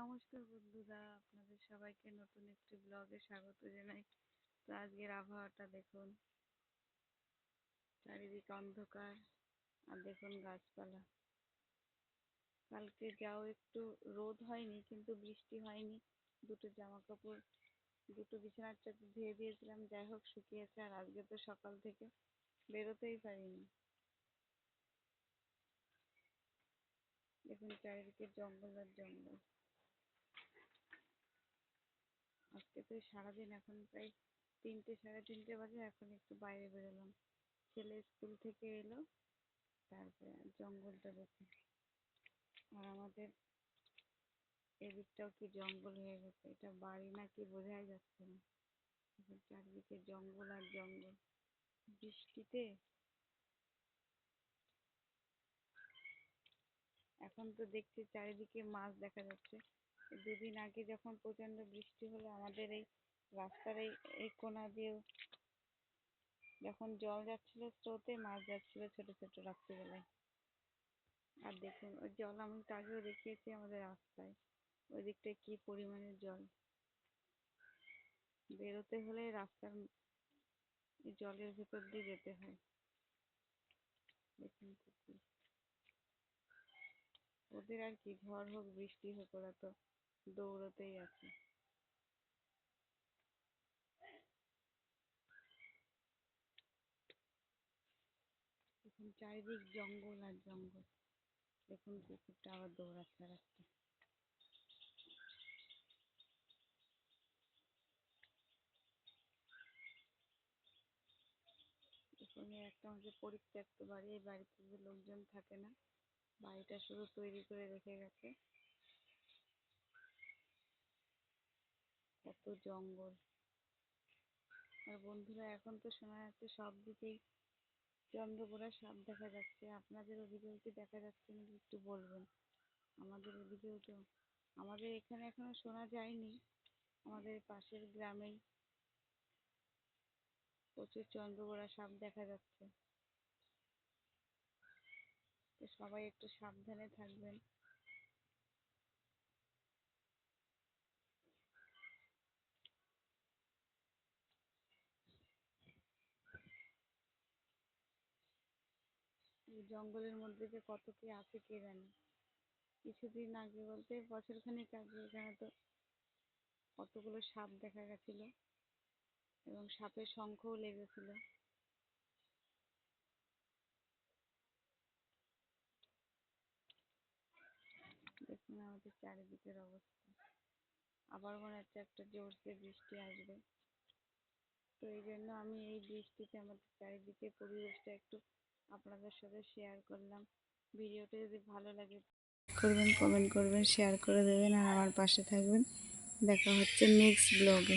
নমস্কার বন্ধুরা, আপনাদের সবাইকে নতুন একটি ব্লগে স্বাগত জানাই। তো আজকের আবহাওয়াটা দেখুন, চারিদিকে অন্ধকার আর দেখুন গাছপালা। কালকে যাও একটু রোদ হয়নি, কিন্তু বৃষ্টি হয়নি। দুটো জামা কাপড় দুটো বিছানার চাদর ধুয়ে দিয়েছিলাম, যাই হোক শুকিয়েছে আর আজকে তো সকাল থেকে বেরোতেই পারিনি। দেখুন চারিদিকে জঙ্গল আর জঙ্গল। আজকে তো সারাদিন, এখন প্রায় তিনটে, সাড়ে তিনটে বাজে, এখন একটু বাইরে বেরোলাম। ছেলে স্কুল থেকে এলো, তারপরে জঙ্গলটা আর আমাদের এদিকটাও কি জঙ্গল হয়ে গেছে, এটা বাড়ি নাকি বোঝাই যাচ্ছে না। চারদিকে জঙ্গল আর জঙ্গল। বৃষ্টিতে? এখন তো দেখছি চারিদিকে মাছ দেখা যাচ্ছে। দুদিন আগে যখন প্রচণ্ড বৃষ্টি হলো, আমাদের এই রাস্তার এই এই কোনা দিয়েও যখন জল যাচ্ছিল স্রোতে, মাছ যাচ্ছিল ছোট ছোট রাত্রিবেলায়। আর দেখুন, ওই জল আমি তো আগেও দেখিয়েছি আমাদের রাস্তায়। ওই দিকটায় কী পরিমাণে জল। বেরোতে হলে রাস্তার জলের ভেতর দিয়ে যেতে হয়। দেখুন ওদের আর কি ঝড় হোক, বৃষ্টি হোক, ওরা তো দৌড়তেই আছে। দেখুন চারিদিক জঙ্গল আর জঙ্গল। দেখুন কুকুরটা আবার দৌড়াচ্ছে আর একটা। এখানে একটা আমাদের পরিত্যক্ত বাড়ি, এই বাড়িতে যে লোকজন থাকে না, বাড়িটা শুধু তৈরি করে রেখে গেছে। কত জঙ্গল। আর বন্ধুরা, এখন তো শোনা যাচ্ছে সব দিকেই চন্দ্রবোড়া সাপ দেখা যাচ্ছে। আপনাদের ওদিকেও কি দেখা যাচ্ছে নাকি একটু বলবেন? আমাদের এদিকেও তো আমাদের এখানে এখনও শোনা যায়নি। আমাদের পাশের গ্রামেই প্রচুর চন্দ্রবোড়া সাপ দেখা যাচ্ছে। তো সবাই একটু সাবধানে থাকবেন। জঙ্গলের মধ্যে যে কত কি আছে কে জানে। কিছুদিন আগে বলতে বছর খানেক আগে এখানে তো কতগুলো সাপ দেখা গেছিল এবং সাপের শঙ্খও লেগেছিল। দেখুন আমাদের চারিদিকের অবস্থা। আবার মনে হচ্ছে একটা জোরসে বৃষ্টি আসবে। তো এই জন্য আমি এই বৃষ্টিতে আমাদের চারিদিকে পরিবেশটা একটু আপনাদের সাথে শেয়ার করলাম। ভিডিওটা যদি ভালো লাগে, করবেন কমেন্ট করবেন শেয়ার করে দেবেন আর আমার পাশে থাকবেন। দেখা হচ্ছে নেক্সট ব্লগে